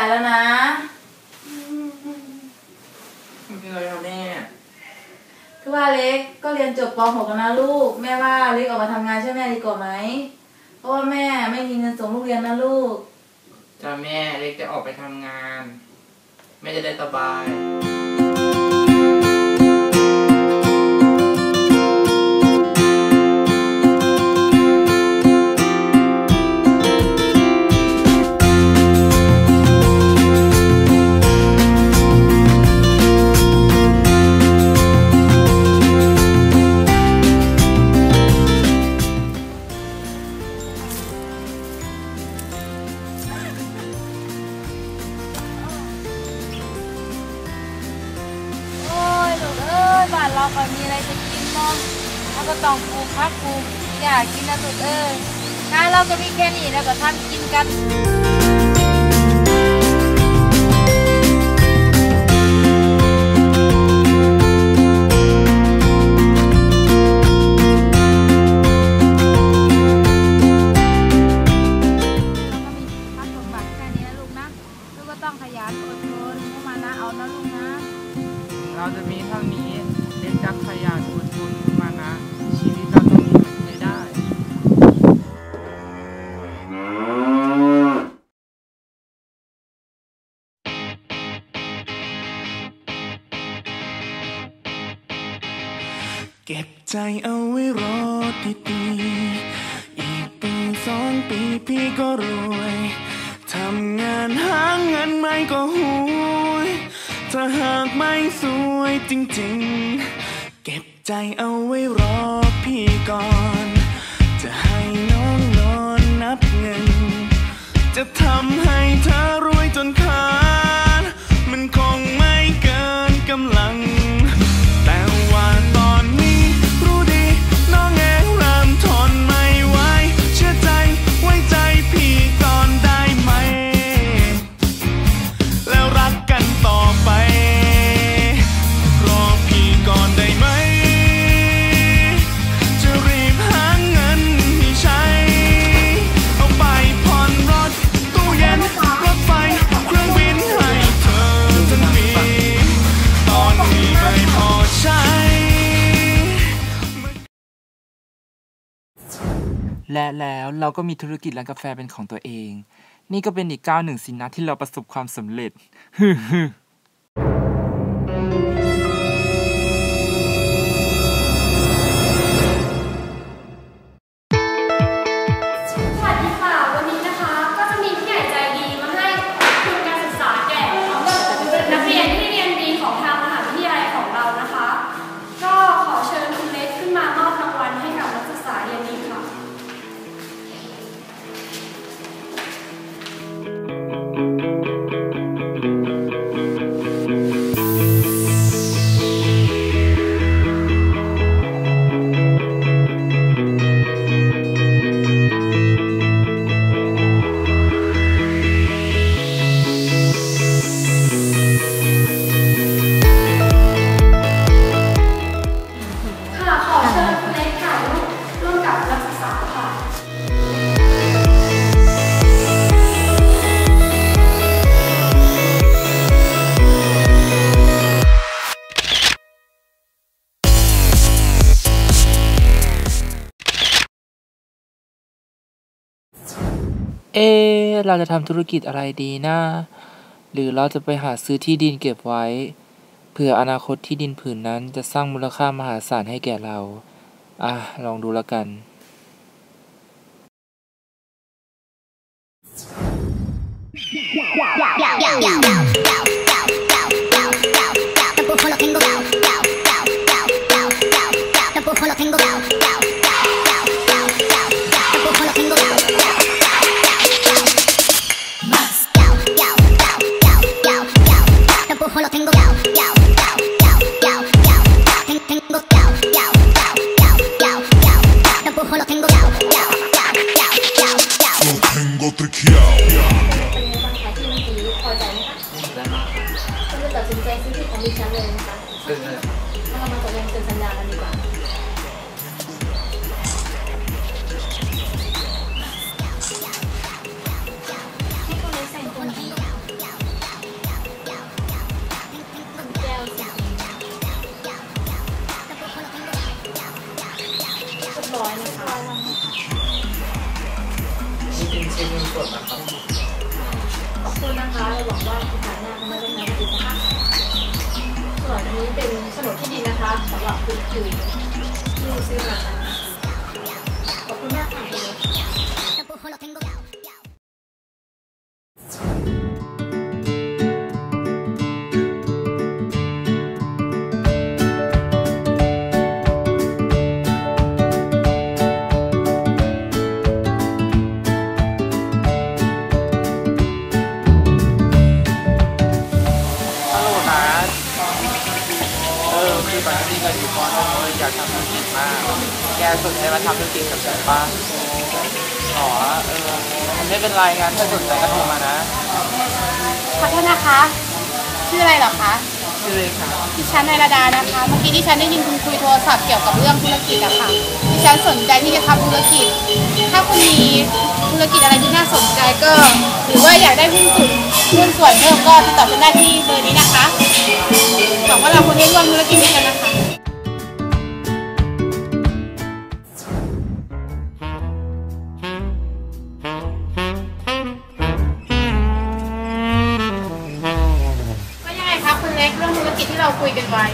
ายแล้วนะไม่เป็นไรครับแม่คือว่าเล็กก็เรียนจบป .6 แล้วนะลูก แม่ว่าเล็กออกมาทำงานช่วยแม่ดีกว่าไหมเพราะว่าแม่ไม่มีเงินส่งลูกเรียนนะลูกจ้าแม่เล็กจะออกไปทำงานแม่จะได้สบาย ก็ต้องปลูกผักปลูกอยากกินนะลูกเอ้ยงานเราก็มีแค่นี้แล้วก็ทำกินกัน ใจเอาไว้รอดีๆอีกปีสองปีพี่ก็รวยทำงานหาเงินไม่ก็หุยถ้าหากไม่สวยจริงๆ เก็บใจเอาไว้รอพี่ก่อน จะให้น้องนอนนับเงิน จะทำให้เธอรวยจนขาด และแล้วเราก็มีธุรกิจร้านกาแฟเป็นของตัวเอง นี่ก็เป็นอีกก้าวหนึ่งสินะที่เราประสบความสำเร็จ เอเราจะทำธุรกิจอะไรดีนะ หรือเราจะไปหาซื้อที่ดินเก็บไว้ เผื่ออนาคตที่ดินผืนนั้นจะสร้างมูลค่ามหาศาลให้แก่เรา อะ ลองดูแล้วกัน Tampoco lo ดื่มที่ซื้อมา คือตอนนี้ก็อยู่อหนึ่งเลยอยากทำธุรกิจมาก แกสนใจมาทำธุรกิจกับฉันป่ะอ๋อเออไม่เป็นไรงั้นถ้าสนใจก็โทรมานะ ขอโทษนะคะ ชื่ออะไรเหรอคะชื่อเลยค่ะดิฉันนายระดานะคะ เมื่อกี้ดิฉันได้ยินคุณคุยโทรศัพท์เกี่ยวกับเรื่องธุรกิจอะค่ะดิฉันสนใจที่จะทำธุรกิจ ถ้าคุณมีธุรกิจอะไรที่น่าสนใจก็ หรือว่าอยากได้หุ้นส่วนหุ้นส่วนเพิ่มก็ติดต่อฉันได้ที่เบอร์นี้นะคะหวังว่าเราควรได้ร่วมธุรกิจด้วยกันนะคะ เราคุยกันไว้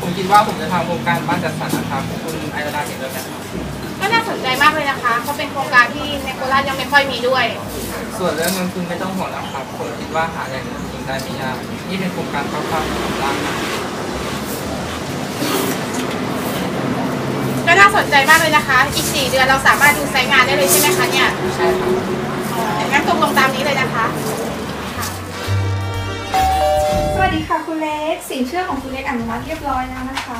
ผมคิดว่าผมจะทำโครงการบ้านจัดสรรนะครับคุณไอราดาเห็นด้วยไหมครับก็น่าสนใจมากเลยนะคะเพราะเป็นโครงการที่ในโคราชยังไม่ค่อยมีด้วย ส่วนเรื่องเงินทุนไม่ต้องห่วงนะครับผมคิดว่าหาแหล่งเงินทุนได้ไม่ยากนี่เป็นโครงการคร่าวๆของร่างนะก็น่าสนใจมากเลยนะคะ อีก4เดือนเราสามารถดูไซต์งานได้เลยใช่ไหมคะเนี่ยใช่ครับอ๋องั้นตกลงตามนี้เลยนะคะส วัสดีค่ะคุณเล็ก สินเชื่อของคุณเล็กอนุมัติเรียบร้อยแล้วนะคะ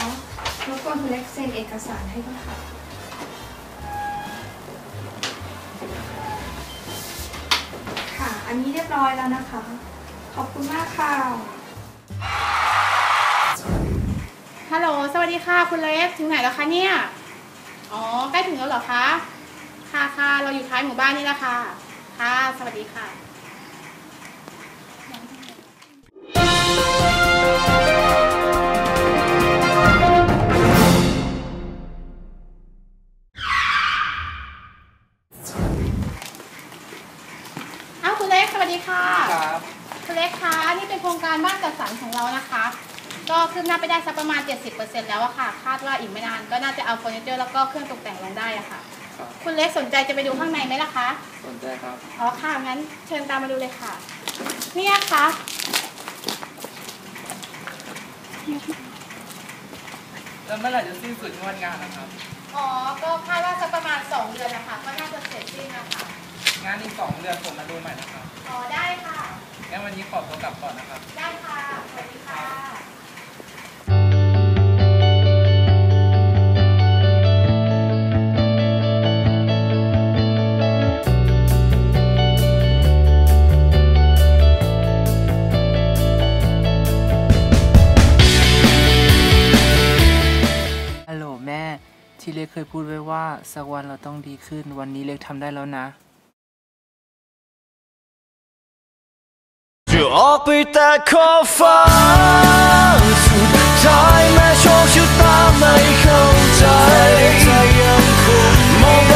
รบกวนคุณเล็กเซ็นเอกสารให้ด้วยค่ะค่ะ อันนี้เรียบร้อยแล้วนะคะ ขอบคุณมากค่ะ ฮัลโหล สวัสดีค่ะ คุณเล็ก ถึงไหนแล้วคะเนี่ย อ๋อ ใกล้ถึงแล้วเหรอคะ ค่ะค่ะเราอยู่ท้ายหมู่บ้านนี่แหละค่ะ ค่ะ สวัสดีค่ะ 70%แล้วอะค่ะ คาดว่าอีกไม่นานก็น่าจะเอาเฟอร์นิเจอร์แล้วก็เครื่องตกแต่งลงได้อะค่ะ ครับคุณเล็กสนใจจะไปดูข้างในไหมล่ะคะ สนใจครับ อ๋อค่ะ งั้นเชิญตามมาดูเลยค่ะ เนี่ยค่ะ แล้วเมื่อไหร่จะสิ้นสุดงวดงานนะครับ อ๋อ ก็คาดว่าสักประมาณ 2 เดือนนะคะ ก็น่าจะเสร็จสิ้นนะคะงานอีกสองเดือนผมมาดูใหม่นะครับ อ๋อ ได้ค่ะ งั้นวันนี้ขอตัวกลับก่อนนะครับ ได้ค่ะ สวัสดีค่ะ ที่เล็กเคยพูดไว้ว่า สักวันเราต้องดีขึ้น วันนี้เล็กทำได้แล้วนะ จะออกไปแต่ขอบฟ้าสุดท้ายแม้โชคชะตาไม่เข้าใจใจยังคงมองไป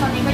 ตอ您